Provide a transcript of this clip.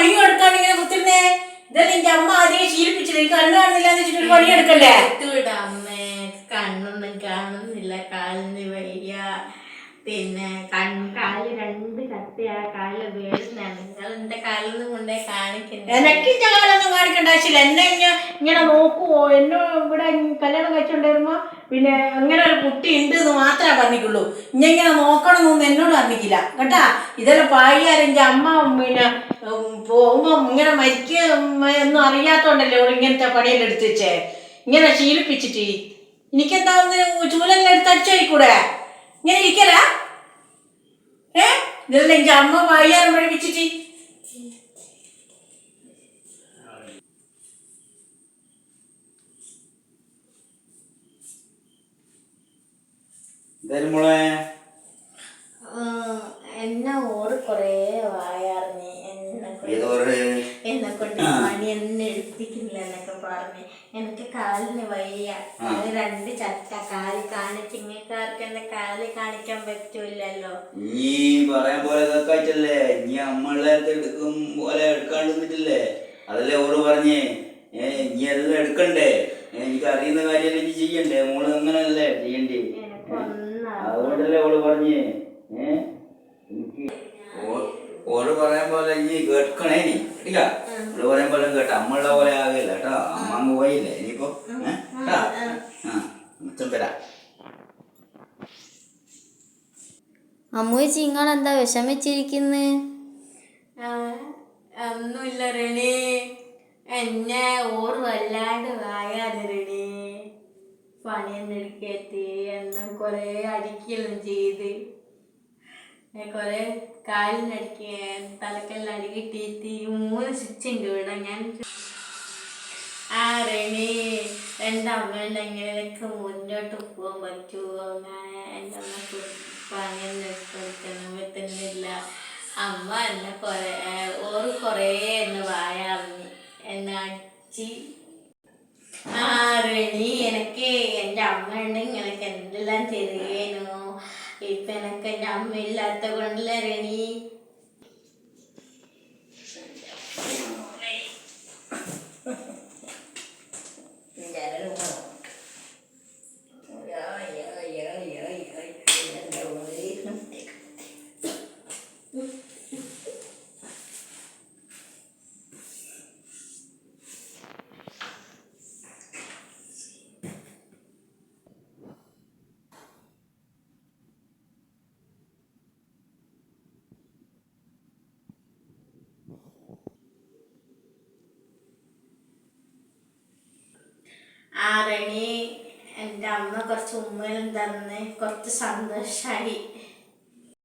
പണിയും എടുക്കാൻ ഇങ്ങനെ കുത്തിരുന്നേ? ഇതല്ല എന്റെ അമ്മ ആദ്യം ശീലിപ്പിച്ചില്ല? എനിക്ക് കണ്ണു കാണുന്നില്ല എന്ന് വെച്ചിട്ട് ഒരു പണി എടുത്തുവിടാ അമ്മേ. കണ്ണൊന്നും കാണുന്നില്ല. കാലിന് വയ്യ. പിന്നെ കൺ കാൽ രണ്ട് കത്തിയാ കാൽ നിങ്ങൾ എന്റെ എനക്ക് കാലൊന്നും കാണിക്കേണ്ട ആവശ്യമില്ല. എന്നെ ഇങ്ങ- ഇങ്ങനെ നോക്കുവോ? എന്നെ ഇവിടെ കല്യാണം കഴിച്ചോണ്ടിരുമ്പോ പിന്നെ അങ്ങനെ ഒരു കുട്ടി ഉണ്ട് എന്ന് മാത്രമേ പറഞ്ഞിട്ടുള്ളൂ. ഇങ്ങനെ ഇങ്ങനെ നോക്കണമെന്നൊന്നും എന്നോട് പറഞ്ഞിക്കില്ല കേട്ടാ? ഇതെല്ലാം പായിയാരെന്റെ അമ്മ പിന്നെ പോകുമ്പോ ഇങ്ങനെ മരിക്കുക ഒന്നും അറിയാത്തോണ്ടല്ലേ ഓൾ ഇങ്ങനത്തെ പണിയെല്ലാം എടുത്ത് വെച്ചേ? ഇങ്ങനെ ശീലിപ്പിച്ചിട്ട്. എനിക്കെന്താ ഒന്ന് ചൂലെല്ലാം എടുത്ത് അടിച്ചോയിക്കൂടെ ഇങ്ങനെ ഇരിക്കലാ? ഏ? ഇതെല്ലാം എന്റെ അമ്മ പായിയാരം പഠിപ്പിച്ചിട്ട്. എന്തായാലും മോളെ? എന്നെ ഓറ് കൊറേ വായാറിഞ്ഞ് എന്നെ കൊണ്ട് പണി എന്നെ എടുപ്പിക്കുന്നില്ല എന്നൊക്കെ പറഞ്ഞ്. എനിക്ക് കാലിന് വയ്യ. രണ്ട് ചട്ട. കാൽ കാണിച്ച് ഇങ്ങക്കാർക്ക് എന്റെ കാൽ കാണിക്കാൻ പറ്റൂലല്ലോ നീ പറയാൻ പോലെ കേക്കാച്ചല്ലേ നീ അമ്മളെ എടുക്കും പോലെ എടുക്കാണ്ട് നിന്നിട്ടില്ലേ? അതല്ലേ ഓറ് പറഞ്ഞേ. ഏ നീ എല്ലാം എടുക്കണ്ടേ? എനിക്ക് അറിയുന്ന കാര്യമല്ലേ നീ ചെയ്യണ്ടേ? മോൾ അങ്ങനല്ലേ ചെയ്യണ്ടേ? അതുകൊണ്ടല്ലേ ഓൾ പറഞ്ഞേ? എനിക്ക് ഓൾ പറയാൻ പോലെ ഇനി കേൾക്കണേ നീ കേട്ടില്ല? ഓൾ പറയാൻ പോലെ കേട്ടോ അമ്മളുടെ പോലെ ആകില്ല കേട്ടോ. അമ്മ അങ്ങ് പോയില്ലേ? ഇനിയിപ്പോ? കേട്ടാ? ആ മിച്ചം തരാം അമ്മൂച്ചി നിങ്ങളെന്താ വിഷമിച്ചിരിക്കുന്നത് ഒന്നുമില്ല റെണി. എന്നെ ഓർ വല്ലാണ്ട് വായാതെ റെണി പണിയൊന്നും എടുക്കത്തി എന്നെ കൊറേ അടിക്കുകയെല്ലാം ചെയ്ത്. കൊറേ കാലിനടിക്ക തലക്കെല്ലാം അടികിട്ടിയിട്ട് മൂന്ന് സ്റ്റിച്ച് ഉണ്ട് ഇവിടെ. ഞാൻ ആ റെണി എന്റെ അമ്മയുടെ എങ്ങനെയൊക്കെ മുന്നോട്ട് പോകാൻ പറ്റുമോ ഞാൻ എന്റെ അമ്മയ്ക്ക് പണിയൊന്നും എടുക്കാൻ പറ്റുന്നില്ല അമ്മ എന്നെ കുറേ ഓറ് കുറേ എന്ന് വായാറിഞ്ഞ് എന്നെ അടിച്ച്. ആ റെണി എനിക്ക് എന്റെ അമ്മ ഉണ്ടെങ്കിൽ എനിക്ക് എന്തെല്ലാം തരുകേനു ഇപ്പൊ എനിക്ക് എന്റെ അമ്മ ഇല്ലാത്ത കൊണ്ടല്ലേ റെണി ആ എന്റെ അമ്മ കുറച്ച് ഉമ്മയും തന്ന് കുറച്ച് സന്തോഷമായി